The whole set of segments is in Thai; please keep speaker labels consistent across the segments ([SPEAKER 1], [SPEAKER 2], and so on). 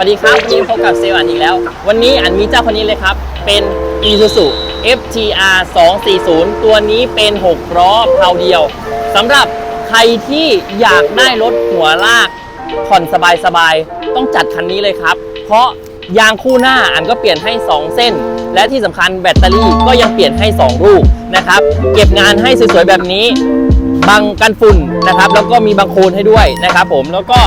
[SPEAKER 1] วัสดีครับวันนี้พบกับเซลอันอีกแล้ว วันนี้อันมีเจ้าคนนี้เลยครับ เป็น Isuzu FTR 240 ตัวนี้เป็น 6 ล้อเพลาเดียวสำหรับใครที่อยากได้รถหัวลากผ่อนสบายๆ ต้องจัดคันนี้เลยครับ เพราะยางคู่หน้าอันก็เปลี่ยนให้ 2 เส้น และที่สำคัญแบตเตอรี่ก็ยังเปลี่ยนให้ 2 ลูกนะครับ เก็บงานให้สวยๆแบบนี้บังกันฝุ่นนะครับ แล้วก็มีบังโคลนให้ด้วยนะครับผมแล้วก็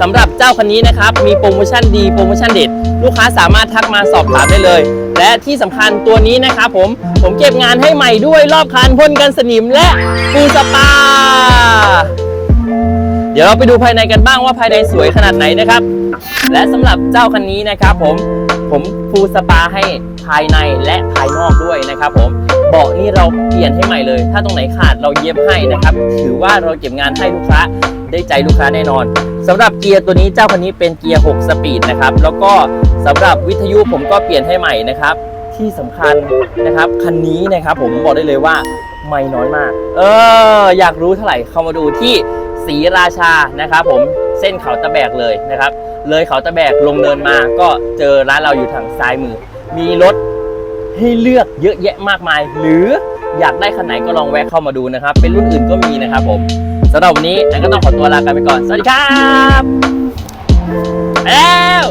[SPEAKER 1] สำหรับเจ้าคันนี้นะครับ มีโปรโมชั่นดีโปรโมชั่นเด็ด ลูกค้าสามารถทักมาสอบถามได้เลย และที่สำคัญตัวนี้นะครับผมผมเก็บงานให้ใหม่ด้วยรอบคันพ่นกันสนิมและฟูสปา เดี๋ยวเราไปดูภายในกันบ้างว่าภายในสวยขนาดไหนนะครับ และสำหรับเจ้าคันนี้นะครับผมผมฟูสปาให้ภายในและภายนอกด้วยนะครับผมเบาะนี่เราเปลี่ยนให้ใหม่เลย ถ้าตรงไหนขาดเราเย็บให้นะครับ ถือว่าเราเก็บงานให้ลูกค้าได้ใจลูกค้าแน่นอน สำหรับเกียร์ตัวนี้เจ้าคันนี้เป็นเกียร์ 6 สปีดนะครับ แล้วก็สำหรับวิทยุผมก็เปลี่ยนให้ใหม่นะครับ ที่สำคัญนะครับคันนี้นะครับผมบอกได้เลยว่าไม่น้อยมาก เออ อยากรู้เท่าไหร่เข้ามาดูที่ศรีราชานะครับผมเส้นเขาตะแบกเลยนะครับ เลยเขาตะแบกลงเนินมาก็เจอร้านเราอยู่ทางซ้ายมือ มีรถให้เลือกเยอะแยะมากมาย หรืออยากได้คันไหนก็ลองแวะเข้ามาดูนะครับ เป็นรุ่นอื่นก็มีนะครับผม สำหรับวันนี้นันก็ต้องขอตัวลากันไปก่อน สวัสดีครับไปแล้ว